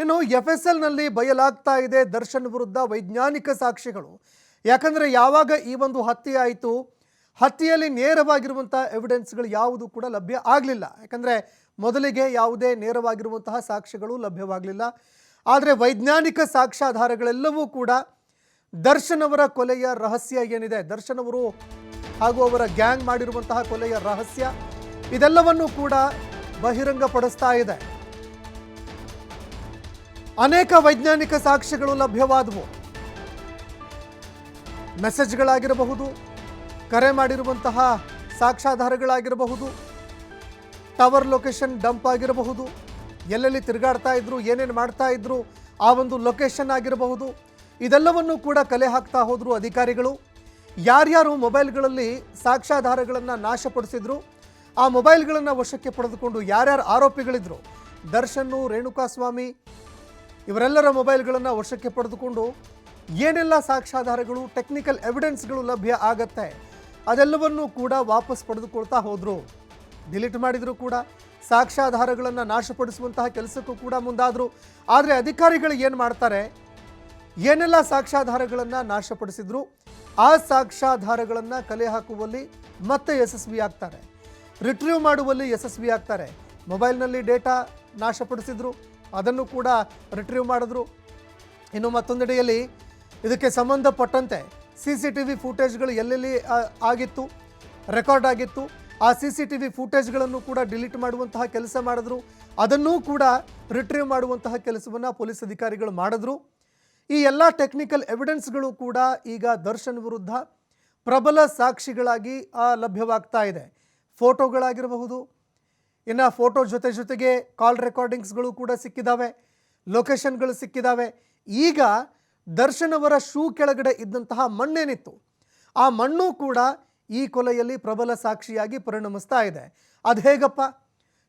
ಇನ್ನು F S ಎಲ್ನಲ್ಲಿ ಬಯಲಾಗ್ತಾ ಇದೆ ದರ್ಶನ್ ವಿರುದ್ಧ ವೈಜ್ಞಾನಿಕ ಸಾಕ್ಷಿಗಳು. ಯಾಕಂದರೆ ಯಾವಾಗ ಈ ಒಂದು ಹತ್ಯೆ ಆಯಿತು, ಹತ್ಯೆಯಲ್ಲಿ ನೇರವಾಗಿರುವಂತಹ ಎವಿಡೆನ್ಸ್ಗಳು ಯಾವುದು ಕೂಡ ಲಭ್ಯ ಆಗಲಿಲ್ಲ. ಯಾಕಂದರೆ ಮೊದಲಿಗೆ ಯಾವುದೇ ನೇರವಾಗಿರುವಂತಹ ಸಾಕ್ಷಿಗಳು ಲಭ್ಯವಾಗಲಿಲ್ಲ. ಆದರೆ ವೈಜ್ಞಾನಿಕ ಸಾಕ್ಷ್ಯಾಧಾರಗಳೆಲ್ಲವೂ ಕೂಡ ದರ್ಶನ್ ಅವರ ಕೊಲೆಯ ರಹಸ್ಯ ಏನಿದೆ, ದರ್ಶನ್ ಅವರು ಹಾಗೂ ಅವರ ಗ್ಯಾಂಗ್ ಮಾಡಿರುವಂತಹ ಕೊಲೆಯ ರಹಸ್ಯ, ಇದೆಲ್ಲವನ್ನೂ ಕೂಡ ಬಹಿರಂಗಪಡಿಸ್ತಾ ಇದೆ. ಅನೇಕ ವೈಜ್ಞಾನಿಕ ಸಾಕ್ಷ್ಯಗಳು ಲಭ್ಯವಾದವು. ಮೆಸೇಜ್ಗಳಾಗಿರಬಹುದು, ಕರೆ ಮಾಡಿರುವಂತಹ ಸಾಕ್ಷ್ಯಾಧಾರಗಳಾಗಿರಬಹುದು, ಟವರ್ ಲೊಕೇಶನ್ ಡಂಪ್ ಆಗಿರಬಹುದು, ಎಲ್ಲೆಲ್ಲಿ ತಿರುಗಾಡ್ತಾ ಇದ್ರು, ಏನೇನು ಮಾಡ್ತಾ ಇದ್ರು, ಆ ಒಂದು ಲೊಕೇಶನ್ ಆಗಿರಬಹುದು. ಇದೆಲ್ಲವನ್ನು ಕೂಡ ಕಲೆ ಹಾಕ್ತಾ ಹೋದರು ಅಧಿಕಾರಿಗಳು. ಯಾರ್ಯಾರು ಮೊಬೈಲ್ಗಳಲ್ಲಿ ಸಾಕ್ಷ್ಯಾಧಾರಗಳನ್ನು ನಾಶಪಡಿಸಿದ್ರು, ಆ ಮೊಬೈಲ್ಗಳನ್ನು ವಶಕ್ಕೆ ಪಡೆದುಕೊಂಡು ಯಾರ್ಯಾರು ಆರೋಪಿಗಳಿದ್ರು, ದರ್ಶನ್ನು, ರೇಣುಕಾಸ್ವಾಮಿ ಇವರೆಲ್ಲರ ಮೊಬೈಲ್ಗಳನ್ನು ವಶಕ್ಕೆ ಪಡೆದುಕೊಂಡು ಏನೆಲ್ಲ ಸಾಕ್ಷ್ಯಾಧಾರಗಳು ಟೆಕ್ನಿಕಲ್ ಎವಿಡೆನ್ಸ್ಗಳು ಲಭ್ಯ ಆಗತ್ತೆ, ಅದೆಲ್ಲವನ್ನೂ ಕೂಡ ವಾಪಸ್ ಪಡೆದುಕೊಳ್ತಾ ಹೋದರು. ಡಿಲೀಟ್ ಮಾಡಿದರೂ ಕೂಡ, ಸಾಕ್ಷ್ಯಾಧಾರಗಳನ್ನು ನಾಶಪಡಿಸುವಂತಹ ಕೆಲಸಕ್ಕೂ ಕೂಡ ಮುಂದಾದರು. ಆದರೆ ಅಧಿಕಾರಿಗಳು ಏನು ಮಾಡ್ತಾರೆ? ಏನೆಲ್ಲ ಸಾಕ್ಷ್ಯಾಧಾರಗಳನ್ನು ನಾಶಪಡಿಸಿದ್ರು, ಆ ಸಾಕ್ಷ್ಯಾಧಾರಗಳನ್ನು ಕಲೆ ಹಾಕುವಲ್ಲಿ ಮತ್ತೆ ಯಶಸ್ವಿ ಆಗ್ತಾರೆ. ರಿಟ್ರೀವ್ ಮಾಡುವಲ್ಲಿ ಯಶಸ್ವಿ ಆಗ್ತಾರೆ. ಮೊಬೈಲ್ನಲ್ಲಿ ಡೇಟಾ ನಾಶಪಡಿಸಿದ್ರು. ಅದನ್ನು ಕೂಡ ರಿಟ್ರೀವ್ ಮಾಡಿದ್ರು. ಇನ್ನು ಮತ್ತೊಂದೆಡೆಯಲ್ಲಿ ಇದಕ್ಕೆ ಸಂಬಂಧಪಟ್ಟಂತೆ ಸಿ ಸಿ ಟಿ ವಿ ಫುಟೇಜ್ಗಳು ಎಲ್ಲೆಲ್ಲಿ ಆಗಿತ್ತು ರೆಕಾರ್ಡ್ ಆಗಿತ್ತು, ಆ ಸಿ ಸಿ ಟಿ ವಿ ಫುಟೇಜ್ಗಳನ್ನು ಕೂಡ ಡಿಲೀಟ್ ಮಾಡುವಂತಹ ಕೆಲಸ ಮಾಡಿದ್ರು. ಅದನ್ನೂ ಕೂಡ ರಿಟ್ರೀವ್ ಮಾಡುವಂತಹ ಕೆಲಸವನ್ನು ಪೊಲೀಸ್ ಅಧಿಕಾರಿಗಳು ಮಾಡಿದ್ರು. ಈ ಎಲ್ಲ ಟೆಕ್ನಿಕಲ್ ಎವಿಡೆನ್ಸ್ಗಳು ಕೂಡ ಈಗ ದರ್ಶನ್ ವಿರುದ್ಧ ಪ್ರಬಲ ಸಾಕ್ಷಿಗಳಾಗಿ ಲಭ್ಯವಾಗ್ತಾ ಇದೆ. ಫೋಟೋಗಳಾಗಿರಬಹುದು ಇನ್ನು ಫೋಟೋ ಜೊತೆ ಜೊತೆಗೆ ಕಾಲ್ ರೆಕಾರ್ಡಿಂಗ್ಸ್ಗಳು ಕೂಡ ಸಿಕ್ಕಿದ್ದಾವೆ ಲೊಕೇಶನ್ಗಳು ಸಿಕ್ಕಿದ್ದಾವೆ ಈಗ ದರ್ಶನ್ ಅವರ ಶೂ ಕೆಳಗಡೆ ಇದ್ದಂತಹ ಮಣ್ಣೇನಿತ್ತು, ಆ ಮಣ್ಣು ಕೂಡ ಈ ಕೊಲೆಯಲ್ಲಿ ಪ್ರಬಲ ಸಾಕ್ಷಿಯಾಗಿ ಪರಿಣಮಿಸ್ತಾ ಇದೆ. ಅದು ಹೇಗಪ್ಪ?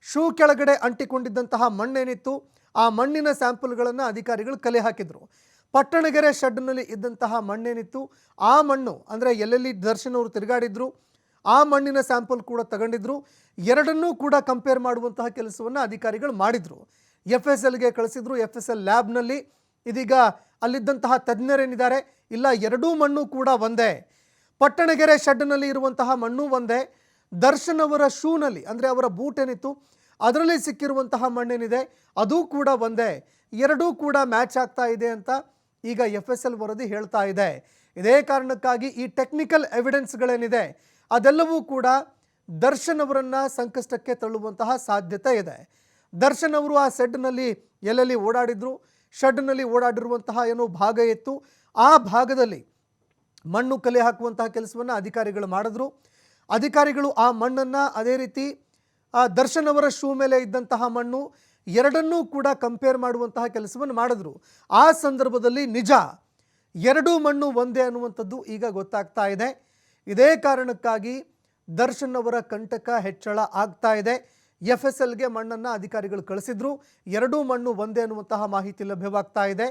ಶೂ ಕೆಳಗಡೆ ಅಂಟಿಕೊಂಡಿದ್ದಂತಹ ಮಣ್ಣೇನಿತ್ತು, ಆ ಮಣ್ಣಿನ ಸ್ಯಾಂಪಲ್ಗಳನ್ನು ಅಧಿಕಾರಿಗಳು ಕಲೆ ಹಾಕಿದರು. ಪಟ್ಟಣಗೆರೆ ಶೆಡ್ನಲ್ಲಿ ಇದ್ದಂತಹ ಮಣ್ಣೇನಿತ್ತು, ಆ ಮಣ್ಣು ಅಂದರೆ ಎಲ್ಲೆಲ್ಲಿ ದರ್ಶನ್ ಅವರು ತಿರುಗಾಡಿದ್ರು ಆ ಮಣ್ಣಿನ ಸ್ಯಾಂಪಲ್ ಕೂಡ ತಗೊಂಡಿದ್ರು. ಎರಡನ್ನೂ ಕೂಡ ಕಂಪೇರ್ ಮಾಡುವಂತಹ ಕೆಲಸವನ್ನು ಅಧಿಕಾರಿಗಳು ಮಾಡಿದರು. ಎಫ್ ಎಸ್ ಎಲ್ಗೆ ಕಳಿಸಿದ್ರು. ಎಫ್ ಎಸ್ ಎಲ್ ಲ್ಯಾಬ್ನಲ್ಲಿ ಇದೀಗ ಅಲ್ಲಿದ್ದಂತಹ ತಜ್ಞರೇನಿದ್ದಾರೆ? ಇಲ್ಲ, ಎರಡೂ ಮಣ್ಣು ಕೂಡ ಒಂದೇ. ಪಟ್ಟಣಗೆರೆ ಶೆಡ್ನಲ್ಲಿ ಇರುವಂತಹ ಮಣ್ಣು ಒಂದೇ. ದರ್ಶನ್ ಅವರ ಶೂನಲ್ಲಿ, ಅಂದರೆ ಅವರ ಬೂಟ್ ಏನಿತ್ತು, ಅದರಲ್ಲಿ ಸಿಕ್ಕಿರುವಂತಹ ಮಣ್ಣೇನಿದೆ, ಅದೂ ಕೂಡ ಒಂದೇ. ಎರಡೂ ಕೂಡ ಮ್ಯಾಚ್ ಆಗ್ತಾ ಇದೆ ಅಂತ ಈಗ ಎಫ್ ಎಸ್ ಎಲ್ ವರದಿ ಹೇಳ್ತಾ ಇದೆ. ಇದೇ ಕಾರಣಕ್ಕಾಗಿ ಈ ಟೆಕ್ನಿಕಲ್ ಎವಿಡೆನ್ಸ್ಗಳೇನಿದೆ ಅದೆಲ್ಲವೂ ಕೂಡ ದರ್ಶನ್ ಅವರನ್ನು ಸಂಕಷ್ಟಕ್ಕೆ ತಳ್ಳುವಂತಹ ಸಾಧ್ಯತೆ ಇದೆ. ದರ್ಶನ್ ಅವರು ಆ ಸೆಡ್ನಲ್ಲಿ ಎಲ್ಲೆಲ್ಲಿ ಓಡಾಡಿದ್ರು, ಶೆಡ್ನಲ್ಲಿ ಓಡಾಡಿರುವಂತಹ ಏನೋ ಭಾಗ ಇತ್ತು ಆ ಭಾಗದಲ್ಲಿ ಮಣ್ಣು ಕಲೆ ಹಾಕುವಂತಹ ಕೆಲಸವನ್ನು ಅಧಿಕಾರಿಗಳು ಮಾಡಿದ್ರು. ಅಧಿಕಾರಿಗಳು ಆ ಮಣ್ಣನ್ನು ಅದೇ ರೀತಿ ಆ ದರ್ಶನ್ ಅವರ ಶೂ ಮೇಲೆ ಇದ್ದಂತಹ ಮಣ್ಣು ಎರಡನ್ನೂ ಕೂಡ ಕಂಪೇರ್ ಮಾಡುವಂತಹ ಕೆಲಸವನ್ನು ಮಾಡಿದ್ರು. ಆ ಸಂದರ್ಭದಲ್ಲಿ ನಿಜ, ಎರಡೂ ಮಣ್ಣು ಒಂದೇ ಅನ್ನುವಂಥದ್ದು ಈಗ ಗೊತ್ತಾಗ್ತಾ ಇದೆ. ಇದೇ ಕಾರಣಕ್ಕಾಗಿ ದರ್ಶನ್ ಅವರ ಕಂಟಕ ಹೆಚ್ಚಳ ಆಗ್ತಾ ಇದೆ. ಎಫ್ ಎಸ್ ಎಲ್ಗೆ ಮಣ್ಣನ್ನು ಅಧಿಕಾರಿಗಳು ಕಳಿಸಿದ್ರು. ಎರಡೂ ಮಣ್ಣು ಒಂದೇ ಅನ್ನುವಂತಹ ಮಾಹಿತಿ ಲಭ್ಯವಾಗ್ತಾ ಇದೆ.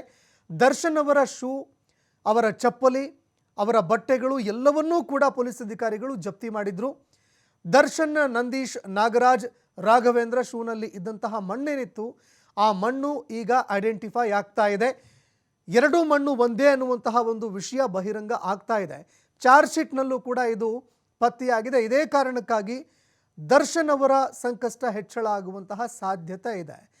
ದರ್ಶನ್ ಅವರ ಶೂ, ಅವರ ಚಪ್ಪಲಿ, ಅವರ ಬಟ್ಟೆಗಳು ಎಲ್ಲವನ್ನೂ ಕೂಡ ಪೊಲೀಸ್ ಅಧಿಕಾರಿಗಳು ಜಪ್ತಿ ಮಾಡಿದ್ರು. ದರ್ಶನ್, ನಂದೀಶ್, ನಾಗರಾಜ್, ರಾಘವೇಂದ್ರ ಶೂನಲ್ಲಿ ಇದ್ದಂತಹ ಮಣ್ಣೇನಿತ್ತು, ಆ ಮಣ್ಣು ಈಗ ಐಡೆಂಟಿಫೈ ಆಗ್ತಾ ಇದೆ. ಎರಡೂ ಮಣ್ಣು ಒಂದೇ ಅನ್ನುವಂತಹ ಒಂದು ವಿಷಯ ಬಹಿರಂಗ ಆಗ್ತಾ ಇದೆ. ಚಾರ್ಜ್ ಶೀಟ್ನಲ್ಲೂ ಕೂಡ ಇದು ಪತ್ತೆಯಾಗಿದೆ. ಇದೇ ಕಾರಣಕ್ಕಾಗಿ ದರ್ಶನ್ ಅವರ ಸಂಕಷ್ಟ ಹೆಚ್ಚಳ ಆಗುವಂತಹ ಸಾಧ್ಯತೆ ಇದೆ.